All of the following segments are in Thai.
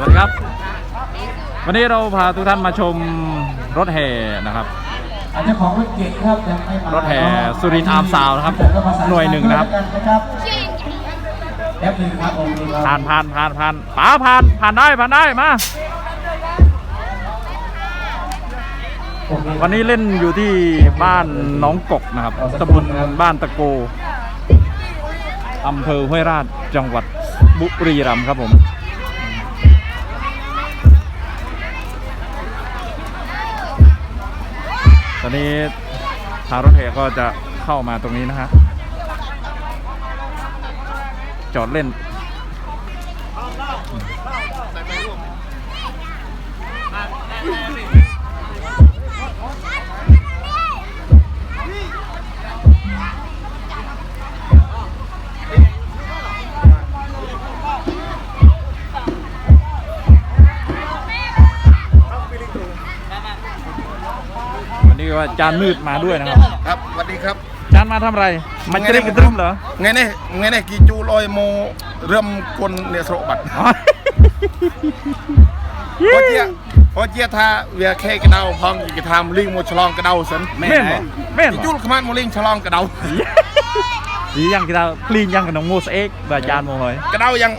วัสดีครับ วันนี้เราพาทุกท่านมาชมรถแห่นะครับ อาจจะของรถเก่งครับยังไม่มารถแห่สุรินทร์อาร์มซาวน์นะครับหน่วยหนึ่งนะครับนะครับแป๊บหนึงครับโอเคครับผ่านผ่านผ่านผ่านป๋าผ่านผ่านได้ผ่านได้มาโอเควันนี้เล่นอยู่ที่บ้านหน้องกกนะครับตำบลบ้านตะโกอำเภอห้วยราชจังหวัดบุรีรัมย์ครับผม อนนี้ทางรถแห่ก็จะเข้ามาตรงนี้นะฮะ จอดเล่น วันนี้ว่าจานมืดมาด้วยนะครับครับสวัสดีครับ จานมาทำอะไรมาเจริญกระตรึมเหรอ ไงเนี่ยไงเนี่ยกีจูลอยโมเริ่มกลเนี่ยสระบัดอ๋อพอเจียพอเจียท่าเวียแค่กระเดาพองอีกทำลิงโมฉลองกระเดาสันแม่นเหรอแม่นเหรจูอลขมันโมลิงฉลองกระเดาดียัง kita clean ยังกับน้องโมสเอ็กบาจานโมเฮ้ยกระเดายัง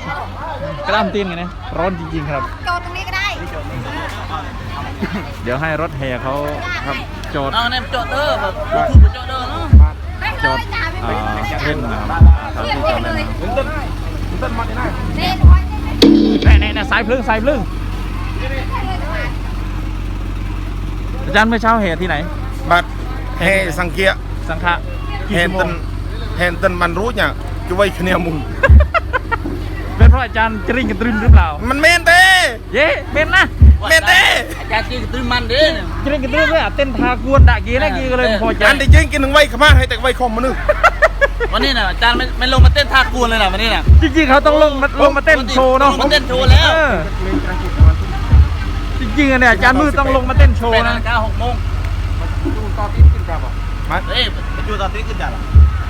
กระด้ามตีนกันนะร้อนจริงๆครับจอดตรงนี้ก็ได้ เดี๋ยวให้รถแห่เขาครับจอดเอาเนี่ยจอดเด้อแบบถูกจอดเด้อเนาะแม่งจอดอ่าเล่นนะครับสานเรียกที่เรีจยอกดเลเล่นยต้นมันนี่นะเล่นเล่นไว้แน่แน่สายพลึงสายพลึงอาจารย์เมื่อเช้าแห่ที่ไหนบัดเฮสังเกียสังฆะกี่เฮชั่วโมตังนเฮตันมันรู้เนี่ยจะไว้คะแนนมุงเป็นเพราะอาจารย์จริงกระตรึมหรือเปล่ามันเมนเต้เย้เป็นนะ เมนเต้อาจารย์จีกตื้อมันเด้เนี่ยจริงกระตรึมเลยอะเต้นทากวนด่ากีนะกีก็เลยพอใจอันที่จริงกินหนึ่งไว้ขมันให้แต่ไว้คอมมันนึงวันนี้น่ะอาจารย์ไม่ไม่ลงมาเต้นท่ากวนเลยน่ะวันนี้น่ะจริงๆเขาต้องลงมาลงมาเต้นโชว์เนาะลงมาเต้นโชว์แล้วเออจริงๆอะเนี่ยอาจารย์มือต้องลงมาเต้นโชว์แปดนานะฬิกาหกโมงมันเอ้ยไปจูตอนที่ขึ้นจ้ะ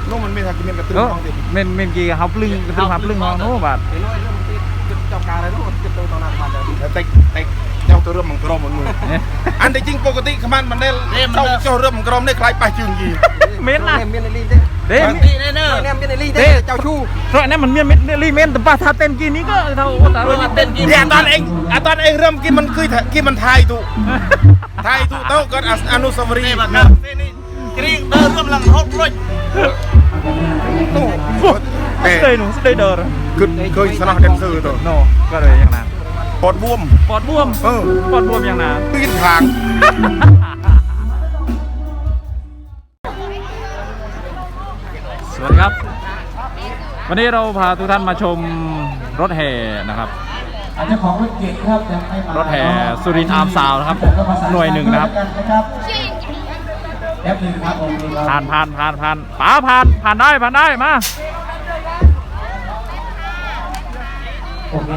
นู่นมันไม่ทันกินกระตุ้นเออท้องสิเมนเมนกีเขาปลึงกระตุ้งเขาปลึงห้องโน้บาทแต่แต่เจ้าตัวเริ่มมันกรมมันมือเนี่ยอันที่จริงปกติขมันมันได้เจ้าเจ้าเริ่มมันกรมได้คล้ายปลาจึงยีเมนนะเด้นี่แน่เนอะเด้เจ้าชู้เพราะอั นนั้นมันเมียนเมนรีเมนแต่ป้าถ้าเต้นกีนี้ก็เท่าโอ้ตาลงมาเต้นกินเนี่ยตอนเองอะตอนเองเริ่มกินมันคือกินมันไทยตุไทยตุเต้าก็อนุสาวรีนี่ย์บักครับนี่กรี๊งเดินกำลังฮอตรถตู้เต้ยหนูสุดได้เดินคือเคยสนับเดนเซอร์ตัวโนก็เลยอย่างนั้น ปอดบวม ปอดบวมเออ ปอดบวมอย่างนั้นตีนทาง สวัสดีครับ วันนี้เราพาทุกท่านมาชมรถแห่นะครับ อาจจะของรถเก่งครับยังไม่มารถแห่สุรินทร์อาร์มซาวน์นะครับ หน่วยหนึ่งนะครับนะครับแป๊บหนึงครับโอเคครับผ่านผ่านผ่านผ่านป๋าผ่านผ่านได้ผ่านได้มา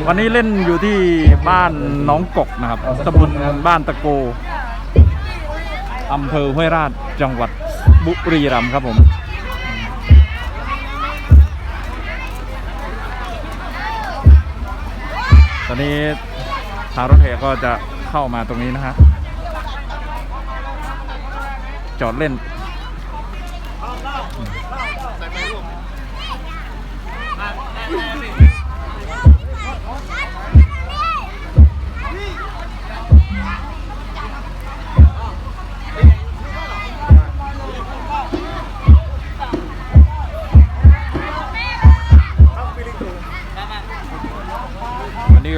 วันนี้เล่นอยู่ที่บ้านน้องกกนะครับตำบลบ้านตะโกอำเภอห้วยราชจังหวัดบุรีรัมย์ครับผมตอนนี้ทางรถแห่ก็จะเข้ามาตรงนี้นะฮะจอดเล่นวันนี้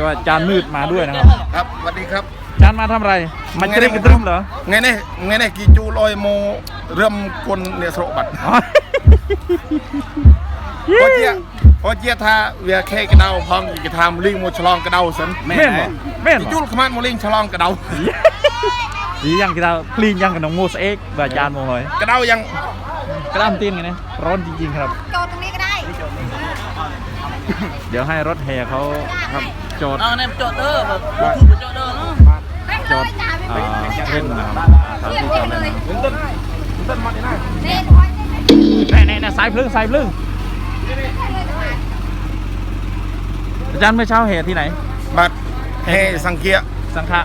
ว่าจานมืดมาด้วยนะครับครับสวัสดีครับจานมาทำอะไรมาเจริญกระตรึมเหรอ ไงเนี่ยไงเนี่ยกีจูลอยโมเริ่มกลเนี่ยสระบัดอ๋อ พอเจียพอเจียท่าเวียแค่กระเดาพองอีกทำลิงโมฉลองกระเดาสันแม่นเหรอแม่นเหรจูอลขมันโมลิงฉลองกระเดาดียัง kita clean ยังกับน้องโมสเอ็กบาจานโมเฮ้ยกระเดายังกระด้ามตีนกันนะร้อนจริงๆครับจอดตรงนี้ก็ได้ เดี๋ยวให้รถแห่เขาครับ จอด เอาเนี่ยจอดเด้อแบบถูกจอดเด้อเนาะ แม่ง จ เล อด ยจ่าไป อ่าเล่นนะครับสถาน เรียก ที่ เรี จ ย อก ด เล เล่น ย ต้นต้นมันนี่นะ เล่นไว้เล่นไว้ แน่แน่ๆสายพลึงสายพลึงอาจารย์เมื่อเช้าแห่ที่ไหน บัดเฮ ហេសង្ឃា สังฆะ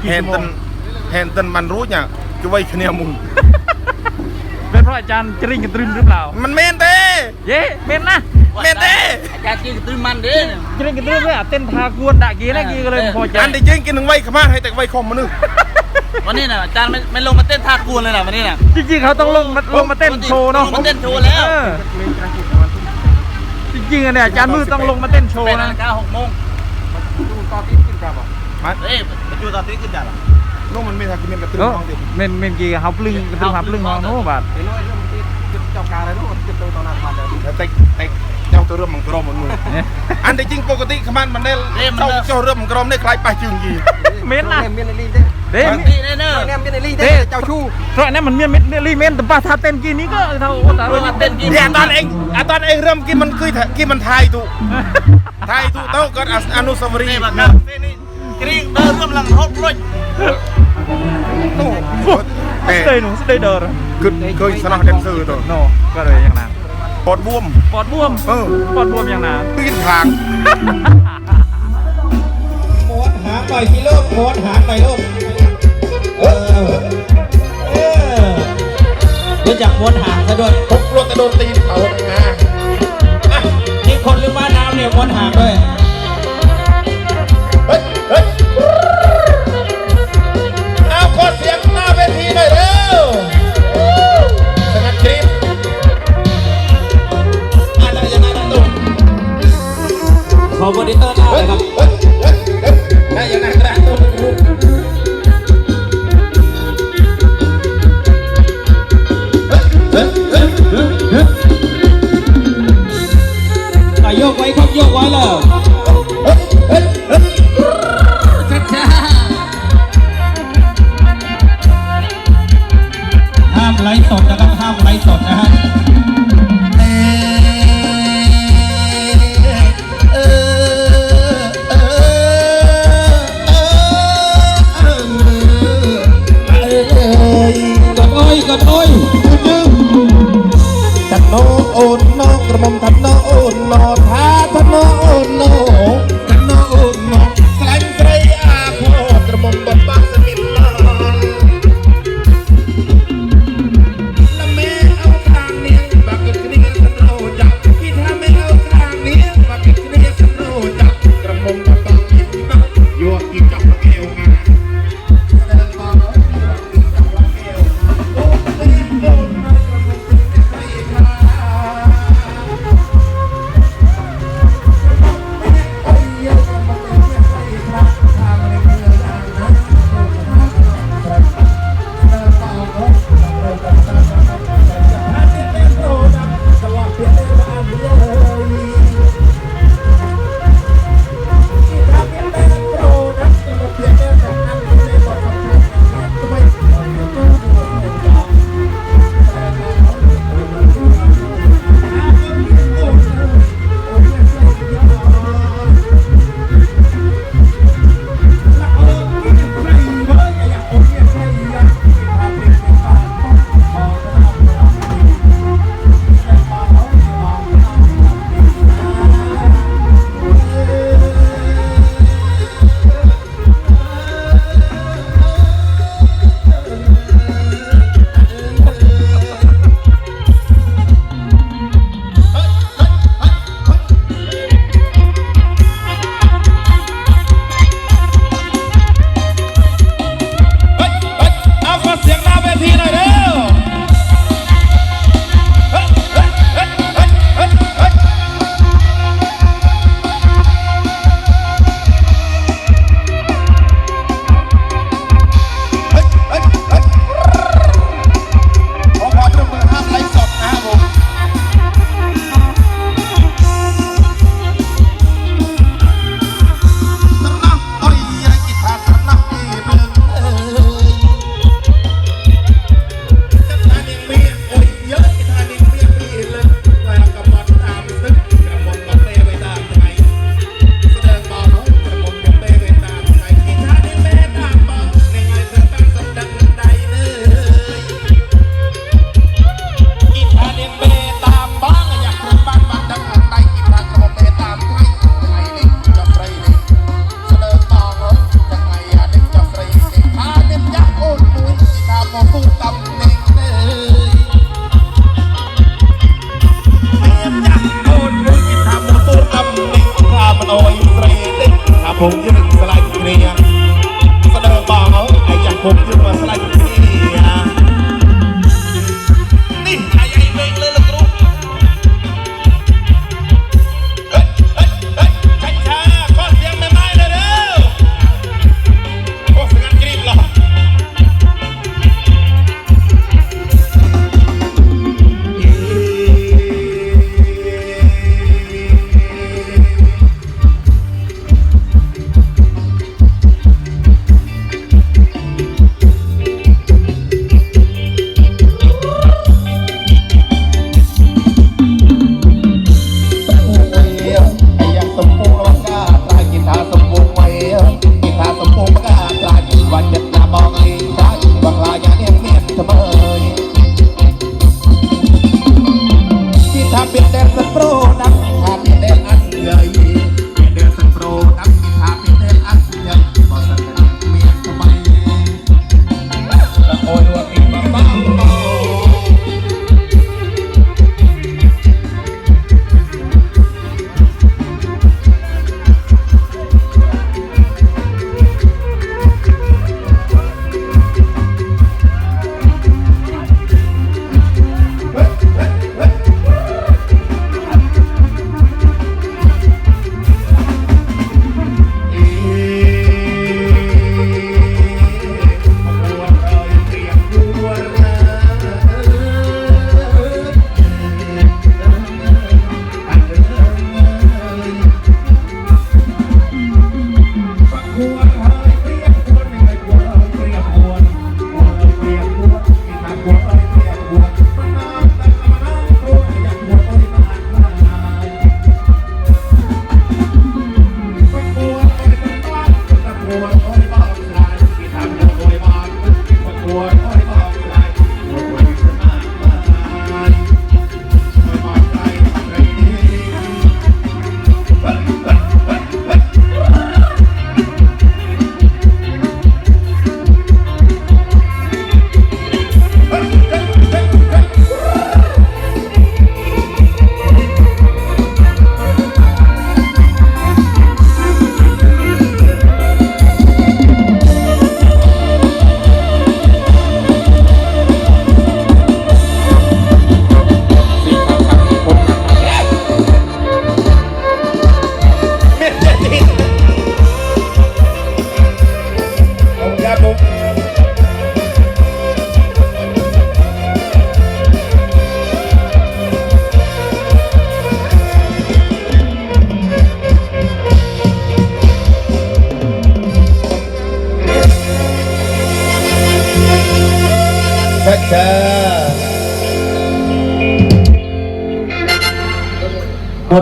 กี่ ហេ ชั่วโม តិ ง នហេតិនបានរួចណាជួយគ្នាមុន เป็นเพราะอาจารย์จริงกันตรึมหรือเปล่า មិនមែនទេ เย้เป็นนะ เมนเด้กิจารย์ตื้มมันเด้กินกินตื้มเลยเต้นทากวนด่ากีนะกีก็เลยพอใจอันที่จริงกินถึงไว้ขมาให้แต่ไว้คอมมานึงวันนี้น่ะอาจารย์ไม่ไม่ลงมาเต้นทากวนเลยน่ะวันนี้น่ะจริงๆเขาต้องลงมาลงมาเต้นโชว์เนาะมาเต้นโชว์แล้วจริงๆเนี่ยอาจารย์มือต้องลงมาเต้นโชว์นะเก้าหกโมงมาดูตอนที่ขึ้นกับอะมาเอ้ยมาดูตอนที่ขึ้นกับอะน้องมันไม่ทำกินเนกระตื้มองเด็กเมนเมนกี่เขาปลึงกระตุ้นหับลึงห้องโน้บาดเนู่บ่องบการอะไรโน้นติดตัวตอนนั้นมาเดี๋ยวแต่แต่ ចង់ទៅរឹមក្នុងក្រមមនុស្សអានតែជិងបកតិខ្មានមិនដែលចូលចុះរឹមក្នុងក្រមនេះខ្លាចប៉ះជើងយីមានឡាមានលីទេទេមានលីទេចៅឈូត្រង់នេះមិនមានលីមានតែប៉ះថាតេនគីនេះក៏ថាអូតារឹមតេនគីនេះអត់ដល់អេងអត់ដល់អេងរឹមគេមិនគឺថាគេមិនថៃទូថៃទូទៅគាត់អនុសាវរីយ៍នេះគ្រៀងដើររឹមឡើងរហូតព្រុចអូស្ដីនោះស្ដីដើរគឺឃើញស្រស់ dancer ទៅណូក៏យ៉ាងណា ปอดบวม ปอดบวม เออปอดบวมอย่างน่ะตื้นทางโพดหาหน่อยที่ลกโพดหาหน่อยลูกเออเออรู้จักโพดหางซะด้วยผมกลัวจะโดนตีนเขานะนี่คนหรือว่าน้ำเนี่ยโพดหางด้วย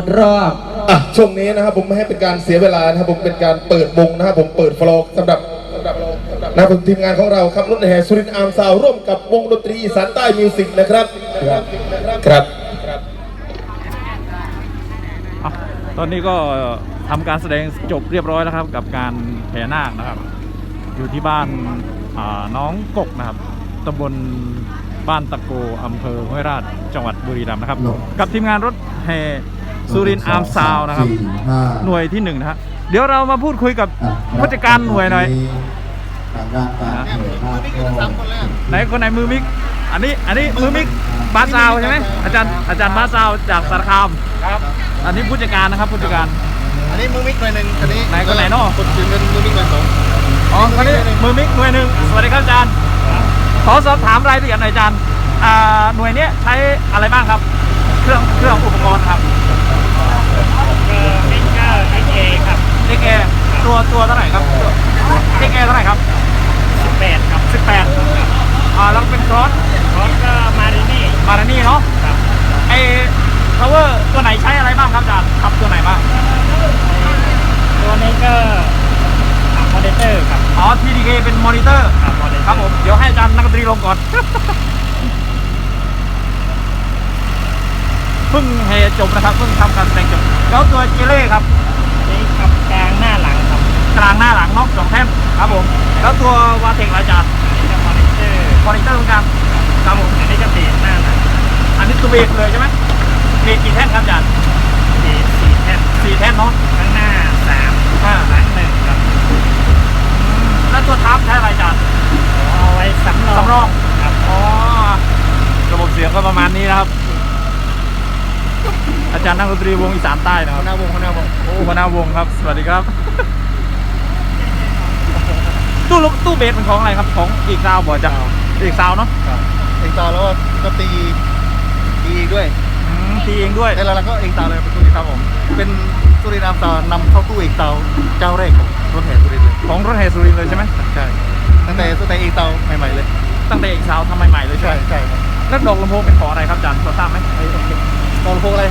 ดรอบอะช่วงนี้นะครับผมไม่ให้เป็นการเสียเวลานะครับผมเป็นการเปิดวงนะครับผมเปิดฟลอกสำหรับนะครับผมทีมงานของเราครับรถแห่สุรินทร์อาร์มซาวร่วมกับวงดนตรีอีสานใต้มิวสิกนะครับ ครับอะตอนนี้ก็ทำการแสดงจบเรียบร้อยแล้วครับ กับการแห่นาคนะครับ อยู่ที่บ้านอ่าน้องกกนะครับตำบลบ้านตะโกอำเภอห้วยราชจังหวัดบุรีรัมย์นะครับ กับทีมงานรถแห่ สุรินทร์อาร์มซาวนะครับ หน่วยที่หนึ่งนะฮะเดี๋ยวเรามาพูดคุยกับผู้จัดการหน่วยหน่อยทางด้านการหน่วยภาคก็ไหนคนไหนมือมิก อันนี้อันนี้มือมิกบาสซาวใช่ไหมอาจารย์อาจารย์บาสซาวจากสารคามครับ อันนี้ผู้จัดการนะครับผู้จัดการ อันนี้มือมิกหน่อยหนึ่งอันนี้ไหนคนไหนเนาะคนจีนเป็นมือมิกหน่อยสองอ๋อคนนี้มือมิกหน่วยหนึ่งสวัสดีครับอาจารย์ขอสอบถามรายละเอียดหน่อยอาจารย์อ่าหน่วยเนี้ยใช้อะไรบ้างครับ เครื่องเครื่องอุปกรณ์ครับ มิกเกอร์เอ็กเอครับ เด็กแอร์ตัวตัวเท่าไหร่ครับเด็กแอร์เท่าไหร่ครับ 18 ครับ 18อ่าแล้วเป็นครอส รถก็มารินี่ มารานี่เนาะ ครับ ไอ้ power ตัวไหนใช้อะไรบ้างครับอาจารย์ครับตัวไหนบ้างตัวนี้ก็มอนิเตอร์ครับอ๋อ TDK เป็นมอนิเตอร์ครับมอนิเตอร์ครับผมเดี๋ยวให้อาจารย์นักดนตรีลงก่อนเพิ่งเฮจบนะครับเพิ่งทำการแสดงจบแล้วตัวเจเล่ครับนี่ครับกลางหน้าหลังครับกลางหน้าหลังเนอกสองแท่นครับผมแล้วตัววาเทคอาจารย์อันนี้ก็มอนิเตอร์มอนิเตอร์เหมือนกันครับผมอันนี้ก็เบสหน้าหลังอันนี้ตัวเบสเลยใช่ไหม มีกี่แท่นครับอาจารย์สี่สี่แท่นสี่แท่นเนาะข้างหน้าสามอ่าหลังหนึ่งครับแล้วตัวทับใช้อะไรอาจารย์เอาไว้สำรองสำรองครับอ๋อระบบเสียงก็ประมาณนี้นะครับ อาจารย์นักดนตรีวงอีสานใต้นะครับหน้าวงหัวหน้าวงโอ้หน้าวงครับ สวัสดีครับ ตู้ลูกตู้เบสเป็นของอะไรครับ ของอีกซาวบ่จ้ะอีกซาวเนาะอีกสาวแล้วก็ตีตีด้วย ตีเองด้วยแล้วเราก็เองตาเลยเป็นสุรินทร์ครับผม เป็นสุรินทร์นำตานำเข้าตู้เองตาเจ้าแรกของรถแห่สุรินทร์เลยของรถแห่สุรินทร์เลยใช่ไหมใช่ตั้งแต่ตั้งแต่เองตาใหม่ๆเลย ตั้งแต่อีกซาวทำใหม่ๆเลยใช่ใช่ไหมใช่ครับแล้วดอกลำโพงเป็นของอะไรครับอาจารย์พอทราบไหมตอนพวกอะไร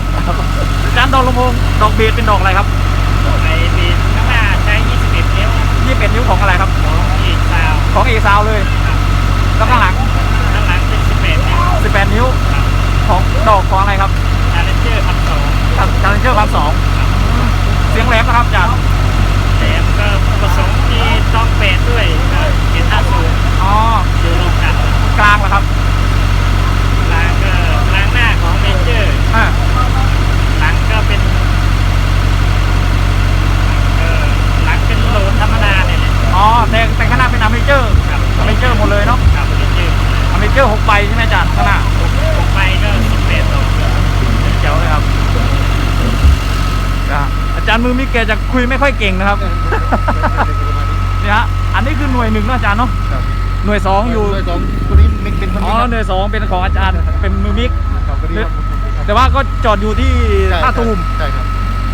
อาจารย์ดอกลำโพงดอกเบสเป็นดอกอะไรครับไอบีข้างหน้าใช้ 21 นิ้วยี่เป็นนิ้วของอะไรครับ ของอีกซาวของเอกซาวเลยแล้วข้างหลังข้างหลังเป็น 18 นิ้ว 18 นิ้ว ของดอกของอะไรครับชาเลนเจอร์พันสองจาร์เจอร์พันสองเสียงแหลมนะครับอาจารย์ แถมก็ผสมมีต้องเปดด้วยก็เกียร์ท่าสูง อ๋อ อยู่รวมกัน กลางเหรอครับ กลางก็กลางหน้าของเมเจอร์ อ่า หลังก็เป็นเออหลังเป็นโหลดธรรมดาเนี่ยแหละ อ๋อแต่แต่ข้างหน้าเป็นอเมเจอร์ ครับ อเมเจอร์หมดเลยเนาะ ครับเมเจอร์ อเมเจอร์หกใบใช่ไหมอาจารย์ข้างหน้า ไปก็18ต่อ เจ๋วเลยครับอะอาจารย์มือมิก แกจะคุยไม่ค่อยเก่งนะครับเนี่ยฮะอันนี้คือหน่วยหนึ่งเนะอาจารย์เนาะหน่วยสองอยู่โดยสองตัวนี้มิกเป็นคนอ๋อนี้หน่วยสองเป็นของอาจารย์เป็นมือมิกแต่ว่าก็จอดอยู่ที่ท่าตูมใช่ครับ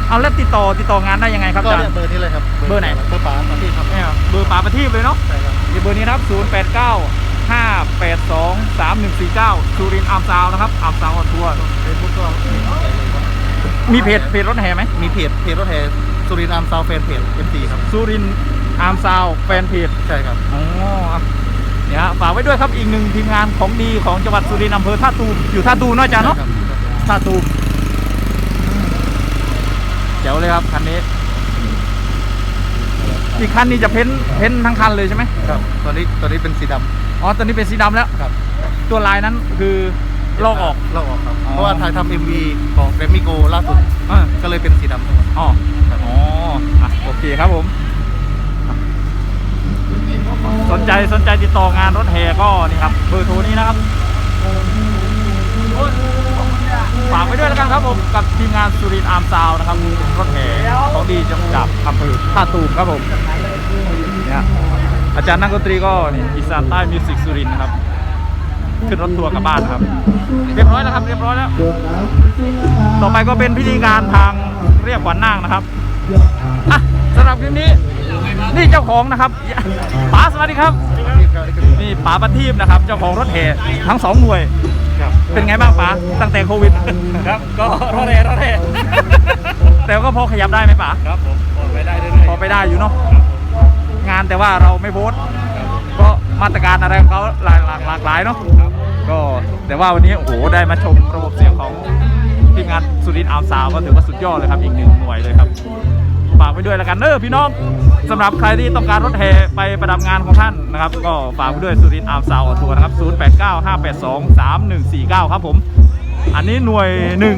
เอาแล้วติดต่อติดต่องานได้ยังไงครับอาจารย์เบอร์นี้เลยครับเบอร์ไหนเบอร์ป๋าประเทศครับเนี่ยเบอร์ป่าประทีปเลยเนาะใช่ครับเบอร์นี้นะครับ0 8 9 5 8 2 3 1 4 9สุรินทร์อาร์มซาวน์นะครับอาร์มซาวน์ออนทัวร์เฟซบุ๊กก็มีรถแห่เลยครับมีเพจเพจรถแห่ไหมมีเพจเพจรถแห่ สุรินทร์อาร์มซาวแฟนเพจ MC ครับ สุรินทร์อาร์มซาวน์แฟนเพจใช่ครับ อ๋ออะเนี่ยฮะฝากไว้ด้วยครับอีกหนึ่งทีมงานของดีของจังหวัดสุรินทร์อำเภอท่าตูมอยู่ท่าตูมเนอะอาจารย์เนาะครับท่าตูมอืมเจ๋วเลยครับคันนี้ อีกคันนี้จะเพ้นท์เพ้นท์ทั้งคันเลยใช่ไหมครับตัวนี้ตัวนี้เป็นสีดอ๋อตอนนี้เป็นสีดำแล้วำครับตัวลายนั้นคือลอกออก ลอกออกครับ อ๋อ เพราะว่าถ่ายทำ MV ของแกรมมี่โกล่าสุด อ่าก็เลยเป็นสีดำทั้งหมดอ๋อ อะโอเคครับผม สนใจสนใจติดต่องานรถแห่ก็นี่ครับเบอร์โทรนี้นะครับฝากไว้ด้วยแล้วกันครับผมกับทีมงานสุรินทร์อาร์มซาวนะครับรถแห่ของดีจังหวัดอำเภอท่าตูมครับผมเนี่ยอาจารย์นักดนตรีก็นี่อีสานใต้มิวสิกสุรินทร์นะครับขึ้นรถทัวร์กลับบ้านครับ เรียบร้อยแล้วครับ เรียบร้อยแล้ว ต่อไปก็เป็นพิธีการทางเรียกขวัญนางนะครับ อะสำหรับคลิปนี้ นี่เจ้าของนะครับป๋าสวัสดีครับ นี่ป๋าประทีปนะครับ เจ้าของรถแห่ทั้งสองหน่วยครับเป็นไงบ้างป๋าตั้งแต่โควิด ครับ ก็รอดแร่รอดแร่แต่ก็พอขยับได้ไหมป๋าครับผมพอไปได้เรื่อยพอไปได้อยู่เนาะงานแต่ว่าเราไม่โพสต์เพราะมาตรการอะไรของเขาหลากหลากหลากหลายเนาะก็แต่ว่าวันนี้โอ้โหได้มาชมระบบเสียงของ ทีมงานสุรินทร์อาร์มซาวน์ก็ถือว่าสุดยอดเลยครับอีกหนึ่งหน่วยเลยครับฝากไว้ด้วยแล้วกันเนอะพี่น้องสำหรับใครที่ต้องการรถแห่ไปประดับงานของท่านนะครับ ก็ฝากไว้ด้วยสุรินทร์อาร์มซาวน์ออนทัวร์นะครับ 0895823149 ครับผม อันนี้หน่วยหนึ่ง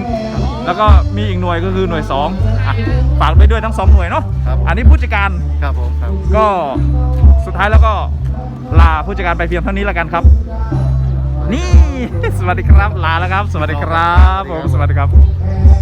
แล้วก็มีอีกหน่วยก็คือหน่วยสองอะฝากไปด้วยทั้งสองหน่วยเนาะครับอันนี้ผู้จัดการครับผมครับก็สุดท้ายแล้วก็ลาผู้จัดการไปเพียงเท่านี้แล้วกันครับ นี่ สวัสดีครับลาแล้วครับ สวัสดีครับผมสวัสดีครับ